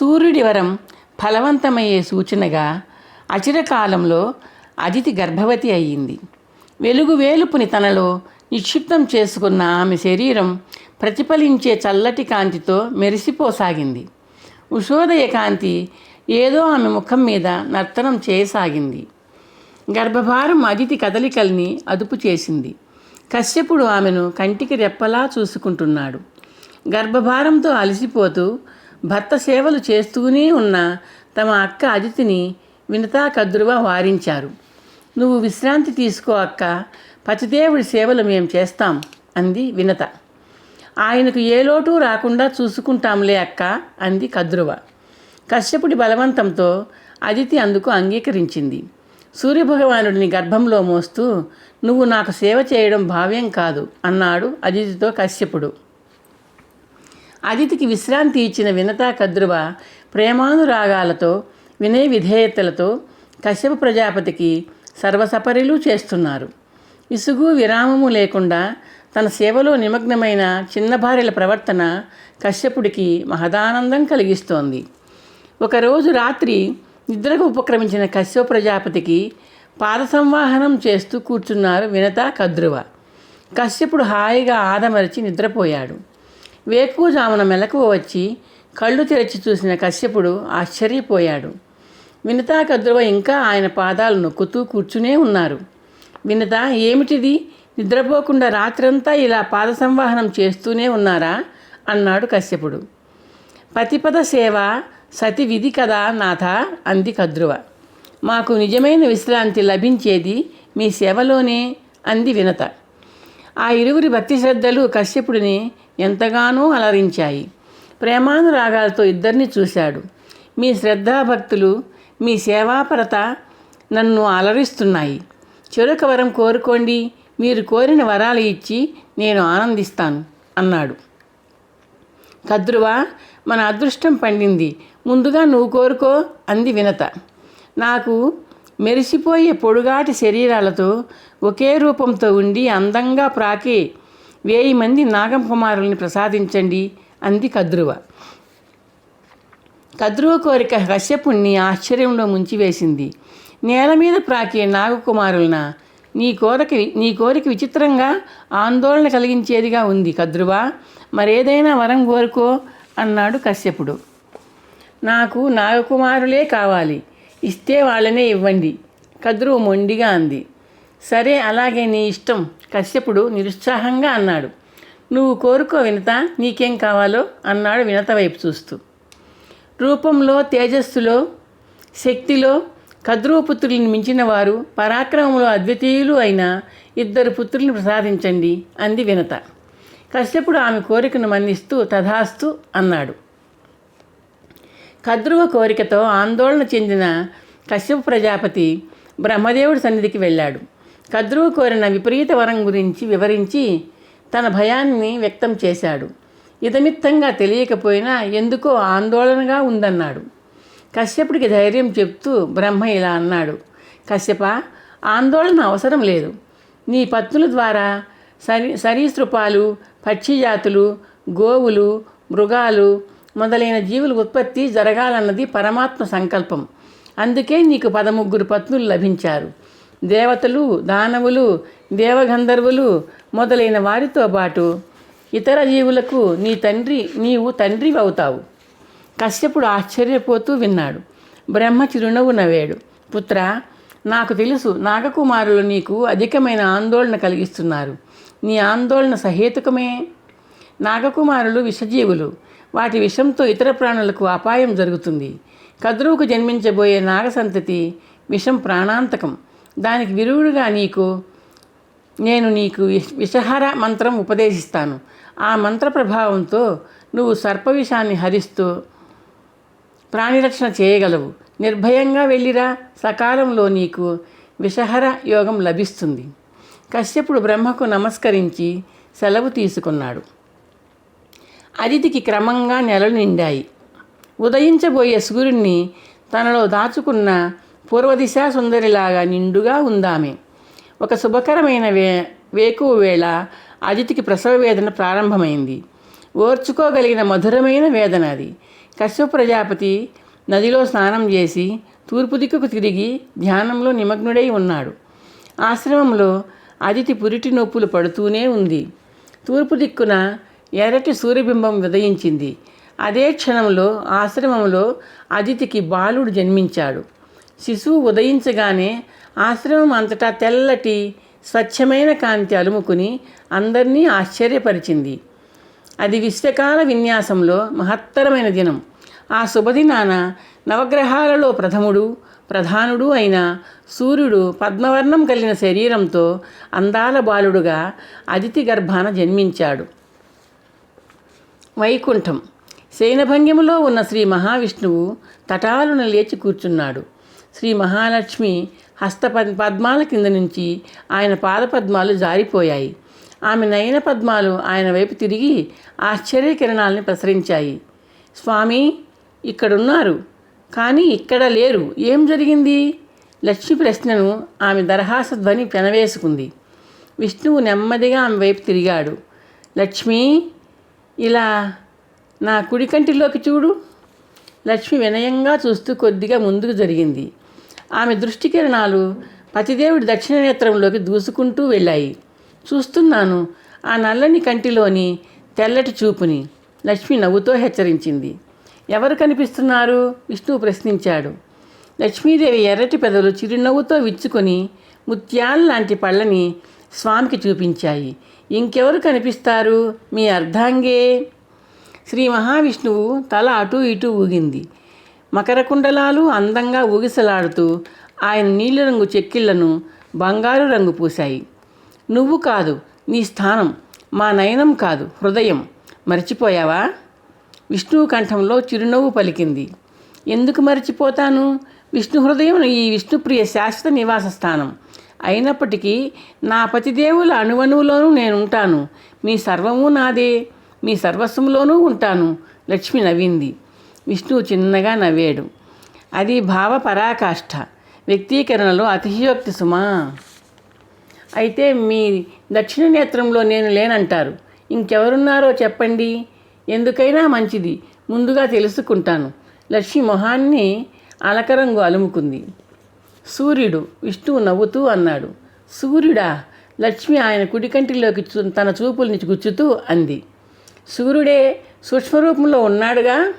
సూర్యుడి వరం ఫలవంతమయ్యే సూచనగా అచిరకాలంలో అదితి గర్భవతి అయ్యింది. వెలుగు వేలుపుని తనలో నిక్షిప్తం చేసుకున్న ఆమె శరీరం ప్రతిఫలించే చల్లటి కాంతితో మెరిసిపోసాగింది. ఉషోదయ కాంతి ఏదో ఆమె ముఖం మీద నర్తనం చేయసాగింది. గర్భభారం అదితి కదలికల్ని అదుపు చేసింది. కశ్యపుడు ఆమెను కంటికి రెప్పలా చూసుకుంటున్నాడు. గర్భభారంతో అలసిపోతూ భర్త సేవలు చేస్తూనే ఉన్న తమ అక్క అదితిని వినతా కద్రువ వారించారు. నువ్వు విశ్రాంతి తీసుకో అక్క పతిదేవుడి సేవలు మేం చేస్తాం అంది వినత. ఆయనకు ఏ లోటు రాకుండా చూసుకుంటాంలే అక్క అంది కద్రువ. కశ్యపుడి బలవంతంతో అదితి అందుకు అంగీకరించింది. సూర్యభగవానుడిని గర్భంలో మోస్తూ నువ్వు నాకు సేవ చేయడం భావ్యం కాదు అన్నాడు అదితితో కశ్యపుడు. అదితికి విశ్రాంతి ఇచ్చిన వినతా కద్రువ ప్రేమానురాగాలతో వినయ విధేయతలతో కశ్యప ప్రజాపతికి సర్వసపరిలు చేస్తున్నారు. ఇసుగు విరామము లేకుండా తన సేవలో నిమగ్నమైన చిన్న భార్యల ప్రవర్తన కశ్యపుడికి మహదానందం కలిగిస్తోంది. ఒకరోజు రాత్రి నిద్రకు ఉపక్రమించిన కశ్యప ప్రజాపతికి పాద సంవాహనం చేస్తూ కూర్చున్నారు వినత కద్రువ. కశ్యపుడు హాయిగా ఆదమరిచి నిద్రపోయాడు. వేకువజామున మెలకువ వచ్చి కళ్ళు తెరచి చూసిన కశ్యపుడు ఆశ్చర్యపోయాడు. వినతా కద్రువ ఇంకా ఆయన పాదాలు నొక్కుతూ కూర్చునే ఉన్నారు. వినత ఏమిటిది? నిద్రపోకుండా రాత్రంతా ఇలా పాద సంవాహనం చేస్తూనే ఉన్నారా? అన్నాడు కశ్యపుడు. పతిపద సేవ సతి విధి కదా నాథ? అంది కద్రువ మాకు నిజమైన విశ్రాంతి లభించేది మీ సేవలోనే అంది వినత. ఆ ఇరువురి భక్తి శ్రద్ధలు కశ్యపుడిని ఎంతగానో అలరించాయి. ప్రేమానురాగాలతో ఇద్దరిని చూశాడు. మీ శ్రద్ధాభక్తులు మీ సేవాపరత నన్ను అలరిస్తున్నాయి. చెరుక వరం కోరుకోండి. మీరు కోరిన వరాలు ఇచ్చి నేను ఆనందిస్తాను అన్నాడు. కద్రువ మన అదృష్టం పండింది. ముందుగా నువ్వు కోరుకో అంది వినత. నాకు మెరిసిపోయే పొడుగాటి శరీరాలతో ఒకే రూపంతో ఉండి అందంగా ప్రాకే వేయి మంది నాగం కుమారుల్ని ప్రసాదించండి అంది కద్రువ. కద్రువ కోరిక కశ్యపుణ్ణి ఆశ్చర్యంలో ముంచివేసింది. నేల మీద ప్రాకే నాగకుమారులన నీ కోరిక నీ కోరిక విచిత్రంగా ఆందోళన కలిగించేదిగా ఉంది కద్రువ మరేదైనా వరం కోరుకో అన్నాడు కశ్యపుడు. నాకు నాగకుమారులే కావాలి ఇస్తే వాళ్ళనే ఇవ్వండి కద్రువ మొండిగా అంది. సరే అలాగే నీ ఇష్టం కశ్యపుడు నిరుత్సాహంగా అన్నాడు. నువ్వు కోరుకో వినత నీకేం కావాలో అన్నాడు వినత వైపు చూస్తూ. రూపంలో తేజస్సులో శక్తిలో కద్రువపుత్రుల్ని మించిన వారు పరాక్రమంలో అద్వితీయులు అయిన ఇద్దరు పుత్రుల్ని ప్రసాదించండి అంది వినత. కశ్యపుడు ఆమె కోరికను మన్నిస్తూ తథాస్తు అన్నాడు. కద్రువ కోరికతో ఆందోళన చెందిన కశ్యప ప్రజాపతి బ్రహ్మదేవుడి సన్నిధికి వెళ్ళాడు. కద్రువు కోరిన విపరీత వరం గురించి వివరించి తన భయాన్ని వ్యక్తం చేశాడు. ఇదమిత్తంగా తెలియకపోయినా ఎందుకో ఆందోళనగా ఉందన్నాడు. కశ్యపుడికి ధైర్యం చెప్తూ బ్రహ్మ ఇలా అన్నాడు. కశ్యప ఆందోళన అవసరం లేదు. నీ పత్నుల ద్వారా సరీ సరీసృపాలు పక్షిజాతులు గోవులు మృగాలు మొదలైన జీవుల ఉత్పత్తి జరగాలన్నది పరమాత్మ సంకల్పం. అందుకే నీకు పదముగ్గురు పత్నులు లభించారు. దేవతలు దానవులు దేవగంధర్వులు మొదలైన వారితో పాటు ఇతర జీవులకు నీ తండ్రి నీవు తండ్రి అవుతావు. కశ్యపుడు ఆశ్చర్యపోతూ విన్నాడు. బ్రహ్మ చిరునవ్వు నవ్వాడు. పుత్ర నాకు తెలుసు నాగకుమారులు నీకు అధికమైన ఆందోళన కలిగిస్తున్నారు. నీ ఆందోళన సహేతుకమే. నాగకుమారులు విషజీవులు. వాటి విషంతో ఇతర ప్రాణులకు అపాయం జరుగుతుంది. కద్రువుకు జన్మించబోయే నాగసంతతి విషం ప్రాణాంతకం. దానికి విరుగుడుగా నీకు నేను నీకు విష- విషహార మంత్రం ఉపదేశిస్తాను. ఆ మంత్ర ప్రభావంతో నువ్వు సర్పవిషాన్ని హరిస్తూ ప్రాణిరక్షణ చేయగలవు. నిర్భయంగా వెళ్ళిరా. సకాలంలో నీకు విషహర యోగం లభిస్తుంది. కశ్యపుడు బ్రహ్మకు నమస్కరించి సెలవు తీసుకున్నాడు. అదితికి క్రమంగా నెలలు నిండాయి. ఉదయించబోయే సూర్యుడిని తనలో దాచుకున్న పూర్వదిశా సుందరిలాగా నిండుగా ఉందామె. ఒక శుభకరమైన వే వేకువ వేళ అదితికి ప్రసవ వేదన ప్రారంభమైంది. ఓర్చుకోగలిగిన మధురమైన వేదన అది. కశ్యప ప్రజాపతి నదిలో స్నానం చేసి తూర్పు దిక్కుకు తిరిగి ధ్యానంలో నిమగ్నుడై ఉన్నాడు. ఆశ్రమంలో అదితి పురిటి నొప్పులు పడుతూనే ఉంది. తూర్పు దిక్కున ఎర్రటి సూర్యబింబం ఉదయించింది అదే క్షణంలో ఆశ్రమంలో అదితికి బాలుడు జన్మించాడు. శిశువు ఉదయించగానే ఆశ్రమం అంతటా తెల్లటి స్వచ్ఛమైన కాంతి అలుముకుని అందరినీ ఆశ్చర్యపరిచింది. అది విశ్వకాల విన్యాసంలో మహత్తరమైన దినం. ఆ శుభదినాన నవగ్రహాలలో ప్రథముడు ప్రధానుడు అయిన సూర్యుడు పద్మవర్ణం కలిగిన శరీరంతో అందాల బాలుడుగా అదితి గర్భాన జన్మించాడు. వైకుంఠం. శయనభంగిమలో ఉన్న శ్రీ మహావిష్ణువు తటాలున లేచి కూర్చున్నాడు. శ్రీ మహాలక్ష్మి హస్త పద్మాల కింద నుంచి ఆయన పాదపద్మాలు జారిపోయాయి. ఆమె నయన పద్మాలు ఆయన వైపు తిరిగి ఆశ్చర్య కిరణాలని ప్రసరించాయి. స్వామి ఇక్కడున్నారు. కానీ ఇక్కడ లేరు. ఏం జరిగింది? లక్ష్మి ప్రశ్నను ఆమె దరహాస ధ్వని పెనవేసుకుంది. విష్ణువు నెమ్మదిగా ఆమె వైపు తిరిగాడు. లక్ష్మి ఇలా నా కుడి కంటిలోకి చూడు. లక్ష్మి వినయంగా చూస్తూ కొద్దిగా ముందుకు జరిగింది. ఆమె దృష్టి కిరణాలు పతిదేవుడి దక్షిణ నేత్రంలోకి దూసుకుంటూ వెళ్ళాయి. చూస్తున్నాను ఆ నల్లని కంటిలోని తెల్లటి చూపుని లక్ష్మి నవ్వుతో హెచ్చరించింది. ఎవరు కనిపిస్తున్నారు? విష్ణువు ప్రశ్నించాడు. లక్ష్మీదేవి ఎర్రటి పెదవులు చిరునవ్వుతో విచ్చుకొని ముత్యాల లాంటి పళ్ళని స్వామికి చూపించాయి. ఇంకెవరు కనిపిస్తారు? మీ అర్ధాంగే. శ్రీ మహావిష్ణువు తల అటూ ఇటూ ఊగింది. మకర కుండలాలు అందంగా ఊగిసలాడుతూ ఆయన నీలిరంగు చెక్కిళ్ళను బంగారు రంగు పూశాయి. నువ్వు కాదు నీ స్థానం మా నయనం కాదు హృదయం. మర్చిపోయావా? విష్ణువు కంఠంలో చిరునవ్వు పలికింది. ఎందుకు మర్చిపోతాను? విష్ణు హృదయం ఈ విష్ణుప్రియ శాశ్వత నివాస స్థానం. అయినప్పటికీ నా పతిదేవుల అణువణువులోనూ నేను ఉంటాను మీ సర్వము నాదే. మీ సర్వస్వంలోనూ ఉంటాను లక్ష్మి నవ్వింది. విష్ణువు చిన్నగా నవ్వాడు. అది భావ పరాకాష్ఠ వ్యక్తీకరణలో అతిశయోక్తి సుమా. అయితే మీ దక్షిణ నేత్రంలో నేను లేనంటారు. ఇంకెవరున్నారో చెప్పండి. ఎందుకైనా మంచిది. ముందుగా తెలుసుకుంటాను. లక్ష్మి మొహాన్ని అలకరంగు అలుముకుంది. సూర్యుడు విష్ణువు నవ్వుతూ అన్నాడు. సూర్యుడా? లక్ష్మి ఆయన కుడికంటిలోకి చూ- తన చూపుల్ని గుచ్చుతూ అంది. సూర్యుడే సూక్ష్మరూపంలో ఉన్నాడుగా?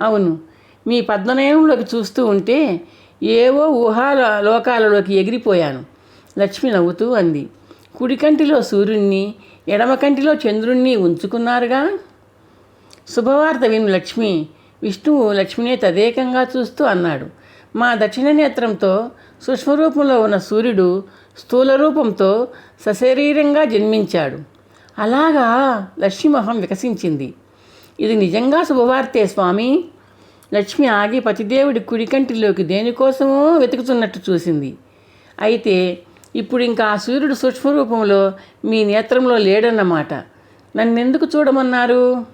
అవును. మీ పద్మనయంలోకి చూస్తూ ఉంటే ఏవో ఊహాల లోకాలలోకి ఎగిరిపోయాను. లక్ష్మి నవ్వుతూ అంది. కుడి కంటిలో సూర్యుణ్ణి ఎడమ కంటిలో చంద్రుణ్ణి ఉంచుకున్నారుగా? శుభవార్త విను లక్ష్మి. విష్ణువు లక్ష్మినే తదేకంగా చూస్తూ అన్నాడు. మా దక్షిణ నేత్రంతో సూక్ష్మరూపంలో ఉన్న సూర్యుడు స్థూల రూపంతో సశరీరంగా జన్మించాడు. అలాగా లక్ష్మి మొహం వికసించింది. ఇది నిజంగా శుభవార్తే స్వామి. లక్ష్మి ఆగి పతిదేవుడి కుడికంటిలోకి దేనికోసమో వెతుకుతున్నట్టు చూసింది. అయితే ఇప్పుడు ఇంకా ఆ సూర్యుడు సూక్ష్మరూపంలో మీ నేత్రంలో లేడన్నమాట. నన్నెందుకు చూడమన్నారు?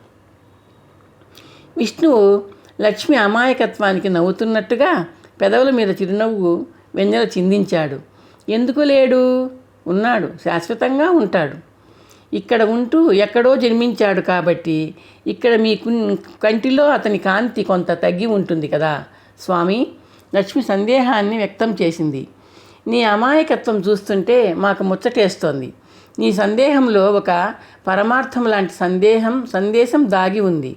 విష్ణువు లక్ష్మి అమాయకత్వానికి నవ్వుతున్నట్టుగా పెదవుల మీద చిరునవ్వు వెన్నెల చిందించాడు. ఎందుకు లేడు? ఉన్నాడు శాశ్వతంగా ఉంటాడు. ఇక్కడ ఉంటూ ఎక్కడో జన్మించాడు కాబట్టి ఇక్కడ మీ కంటిలో అతని కాంతి కొంత తగ్గి ఉంటుంది కదా. స్వామి లక్ష్మి సందేహాన్ని వ్యక్తం చేసింది. నీ అమాయకత్వం చూస్తుంటే మాకు ముచ్చటేస్తోంది. నీ సందేహంలో ఒక పరమార్థం లాంటి సందేహం సందేశం దాగి ఉంది.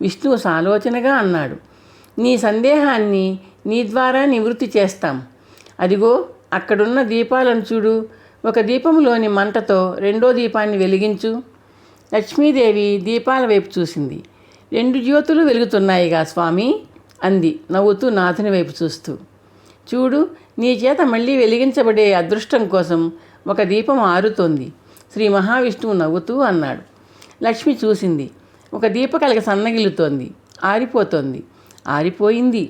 విష్ణువు సాలోచనగా అన్నాడు. నీ సందేహాన్ని నీ ద్వారా నివృత్తి చేస్తాం. అదిగో అక్కడున్న దీపాలను చూడు. ఒక దీపంలోని మంటతో రెండో దీపాన్ని వెలిగించు. లక్ష్మీదేవి దీపాల వైపు చూసింది. రెండు జ్యోతులు వెలుగుతున్నాయిగా స్వామి అంది నవ్వుతూ నాథుని వైపు చూస్తూ. చూడు నీ చేత మళ్ళీ వెలిగించబడే అదృష్టం కోసం ఒక దీపం ఆరుతోంది. శ్రీ మహావిష్ణువు నవ్వుతూ అన్నాడు. లక్ష్మి చూసింది. ఒక దీపకలక సన్నగిల్లుతోంది. ఆరిపోతోంది. ఆరిపోయింది.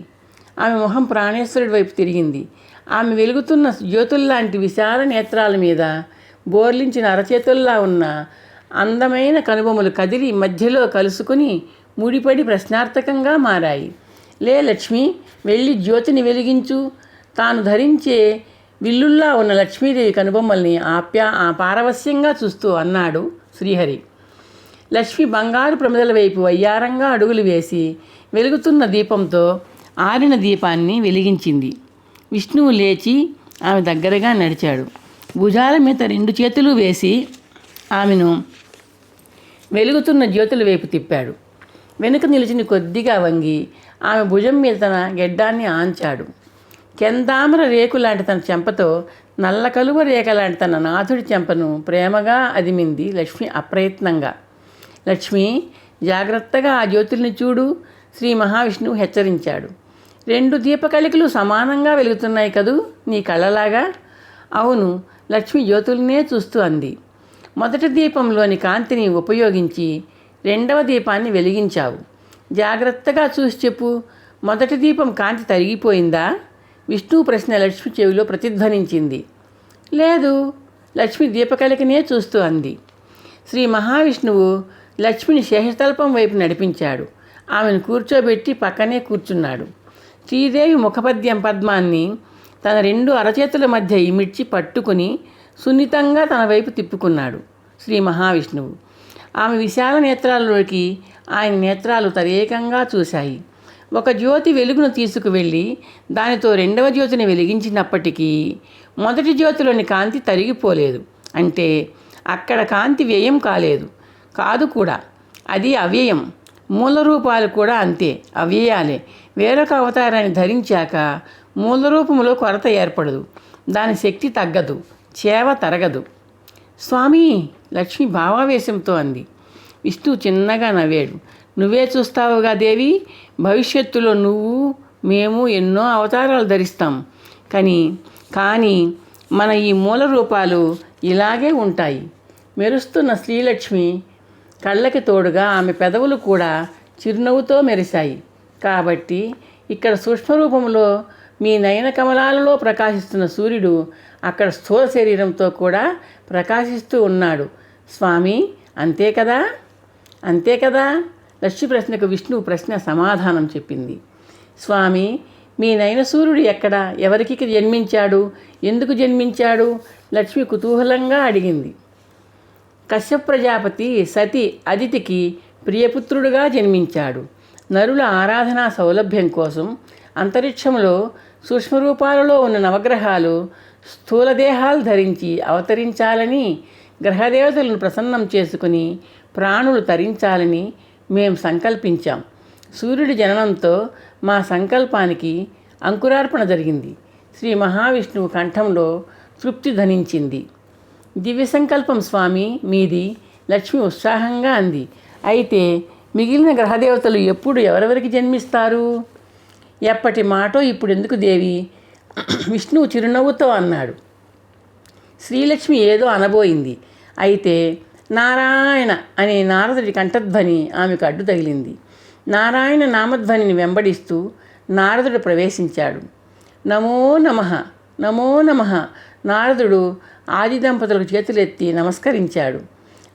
ఆమె మొహం ప్రాణేశ్వరుడి వైపు తిరిగింది. ఆమె వెలుగుతున్న జ్యోతుల్లాంటి విశాల నేత్రాల మీద బోర్లించిన అరచేతుల్లా ఉన్న అందమైన కనుబొమ్మలు కదిలి మధ్యలో కలుసుకుని ముడిపడి ప్రశ్నార్థకంగా మారాయి. లే లక్ష్మి వెళ్ళి జ్యోతిని వెలిగించు. తాను ధరించే విల్లుల్లా ఉన్న లక్ష్మీదేవి కనుబొమ్మల్ని ఆప్యా ఆ పారవస్యంగా చూస్తూ అన్నాడు శ్రీహరి. లక్ష్మి బంగారు ప్రమిదల వైపు వయ్యారంగా అడుగులు వేసి వెలుగుతున్న దీపంతో ఆరిన దీపాన్ని వెలిగించింది. విష్ణువు లేచి ఆమె దగ్గరగా నడిచాడు. భుజాల మీద రెండు చేతులు వేసి ఆమెను వెలుగుతున్న జ్యోతుల వైపు తిప్పాడు. వెనుక నిలిచిన కొద్దిగా వంగి ఆమె భుజం మీద తన గెడ్డాన్ని ఆంచాడు. కెందామర రేకు లాంటి తన చెంపతో నల్ల కలువ రేఖ లాంటి తన నాథుడి చెంపను ప్రేమగా అదిమింది లక్ష్మి అప్రయత్నంగా. లక్ష్మి జాగ్రత్తగా ఆ జ్యోతుల్ని చూడు శ్రీ మహావిష్ణువు హెచ్చరించాడు. రెండు దీపకళికలు సమానంగా వెలుగుతున్నాయి కదూ? నీ కళ్ళలాగా? అవును లక్ష్మి జ్యోతులనే చూస్తూ అంది. మొదటి దీపంలోని కాంతిని ఉపయోగించి రెండవ దీపాన్ని వెలిగించావు. జాగ్రత్తగా చూసి చెప్పు. మొదటి దీపం కాంతి తరిగిపోయిందా? విష్ణు ప్రశ్న లక్ష్మి చెవిలో ప్రతిధ్వనించింది. లేదు లక్ష్మి దీపకలికనే చూస్తూ అంది. శ్రీ మహావిష్ణువు లక్ష్మిని శేషతల్పం వైపు నడిపించాడు. ఆమెను కూర్చోబెట్టి పక్కనే కూర్చున్నాడు. శ్రీదేవి ముఖపద్యం పద్మాన్ని తన రెండు అరచేతుల మధ్య ఇమిడ్చి పట్టుకుని సున్నితంగా తన వైపు తిప్పుకున్నాడు శ్రీ మహావిష్ణువు. ఆమె విశాల నేత్రాలలోకి ఆయన నేత్రాలు తదేకంగా చూశాయి. ఒక జ్యోతి వెలుగును తీసుకువెళ్ళి దానితో రెండవ జ్యోతిని వెలిగించినప్పటికీ మొదటి జ్యోతిలోని కాంతి తరిగిపోలేదు. అంటే అక్కడ కాంతి వ్యయం కాలేదు. కాదు కూడా. అది అవ్యయం. మూల రూపాలు కూడా అంతే అవ్యయాలే వేరొక అవతారాన్ని ధరించాక మూల రూపంలో కొరత ఏర్పడదు. దాని శక్తి తగ్గదు చేవ తరగదు. స్వామి లక్ష్మి భావావేశంతో అంది. విష్ణు చిన్నగా నవ్వాడు. నువ్వే చూస్తావుగా దేవి భవిష్యత్తులో నువ్వు మేము ఎన్నో అవతారాలు ధరిస్తాం. కానీ కానీ మన ఈ మూల రూపాలు ఇలాగే ఉంటాయి. మెరుస్తున్న శ్రీలక్ష్మి కళ్ళకి తోడుగా ఆమె పెదవులు కూడా చిరునవ్వుతో మెరిశాయి. కాబట్టి ఇక్కడ సూక్ష్మ రూపంలో మీ నయన కమలాలలో ప్రకాశిస్తున్న సూర్యుడు అక్కడ స్థూల శరీరంతో కూడా ప్రకాశిస్తూ ఉన్నాడు. స్వామి అంతే కదా? అంతే కదా? లక్ష్మి ప్రశ్నకు విష్ణువు ప్రశ్న సమాధానం చెప్పింది. స్వామి మీ నయన సూర్యుడు ఎక్కడ? ఎవరికి జన్మించాడు? ఎందుకు జన్మించాడు? లక్ష్మి కుతూహలంగా అడిగింది. కశ్యప ప్రజాపతి సతి అదితికి ప్రియపుత్రుడుగా జన్మించాడు. నరుల ఆరాధనా సౌలభ్యం కోసం అంతరిక్షంలో సూక్ష్మరూపాలలో ఉన్న నవగ్రహాలు స్థూలదేహాలు ధరించి అవతరించాలని గ్రహదేవతలను ప్రసన్నం చేసుకుని ప్రాణులు తరించాలని మేం సంకల్పించాం. సూర్యుడి జననంతో మా సంకల్పానికి అంకురార్పణ జరిగింది. శ్రీ మహావిష్ణువు కంఠంలో తృప్తి ధనించింది దివ్య సంకల్పం స్వామి మీది లక్ష్మి ఉత్సాహంగా అంది. అయితే మిగిలిన గ్రహదేవతలు ఎప్పుడు ఎవరెవరికి జన్మిస్తారు? ఎప్పటి మాటో ఇప్పుడు ఎందుకు దేవి? విష్ణువు చిరునవ్వుతో అన్నాడు. శ్రీలక్ష్మి ఏదో అనబోయింది. అయితే నారాయణ అనే నారదుడి కంఠధ్వని ఆమెకు అడ్డు తగిలింది. నారాయణ నామధ్వనిని వెంబడిస్తూ నారదుడు ప్రవేశించాడు. నమో నమ నమో నమ నారదుడు ఆది దంపతులకు చేతులెత్తి నమస్కరించాడు.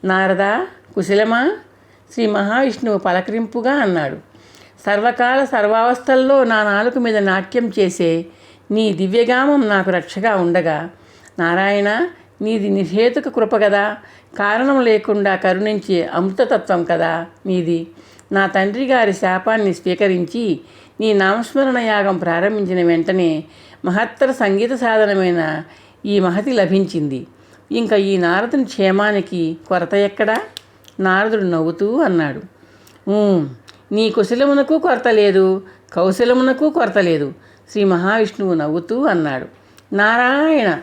నారద కుశలమా శ్రీ మహావిష్ణువు పలకరింపుగా అన్నాడు. సర్వకాల సర్వావస్థల్లో నా నాలుక మీద నాట్యం చేసే నీ దివ్యగామం నాకు రక్షగా ఉండగా నారాయణ నీది నిషేతుక కృప కదా కారణం లేకుండా కరుణించే అమృతతత్వం కదా నీది. నా తండ్రి గారి శాపాన్ని స్వీకరించి నీ నామస్మరణ యాగం ప్రారంభించిన వెంటనే మహత్తర సంగీత సాధనమైన ఈ మహతి లభించింది. ఇంకా ఈ నారదుని క్షేమానికి కొరత ఎక్కడా? నారదుడు నవ్వుతూ అన్నాడు. నీ కుశలమునకు కొరత లేదు. కౌశలమునకు కొరత లేదు. శ్రీ మహావిష్ణువు నవ్వుతూ అన్నాడు. నారాయణ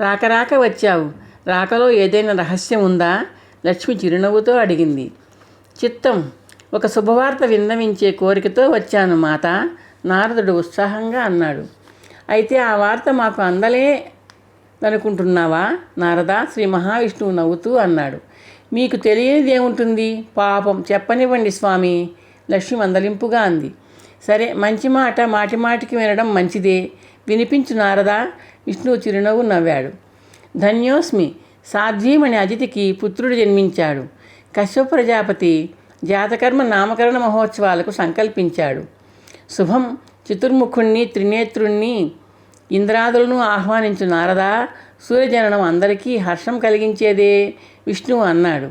రాక రాక వచ్చావు. రాకలో ఏదైనా రహస్యం ఉందా? లక్ష్మి చిరునవ్వుతో అడిగింది. చిత్తం ఒక శుభవార్త విన్నవించే కోరికతో వచ్చాను మాత నారదుడు ఉత్సాహంగా అన్నాడు. అయితే ఆ వార్త మాకు అందలే అనుకుంటున్నావా? నారద శ్రీ మహావిష్ణువు నవ్వుతూ అన్నాడు. మీకు తెలియనిది ఏముంటుంది? పాపం. చెప్పనివ్వండి స్వామి. లక్ష్మి మందలింపుగా అంది. సరే మంచి మాట మాటి మాటికి వినడం మంచిదే. వినిపించు నారదా. విష్ణువు చిరునవ్వు నవ్వాడు. ధన్యోస్మి. సాధ్యమని అతిథికి పుత్రుడు జన్మించాడు. కశ్యప ప్రజాపతి జాతకర్మ నామకరణ మహోత్సవాలకు సంకల్పించాడు. శుభం. చతుర్ముఖుణ్ణి త్రినేత్రుణ్ణి ఇంద్రాదులను ఆహ్వానించు నారదా సూర్యజననం అందరికీ హర్షం కలిగించేదే విష్ణువు అన్నాడు.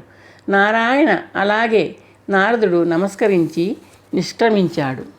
నారాయణ అలాగే నారదుడు నమస్కరించి నిష్క్రమించాడు.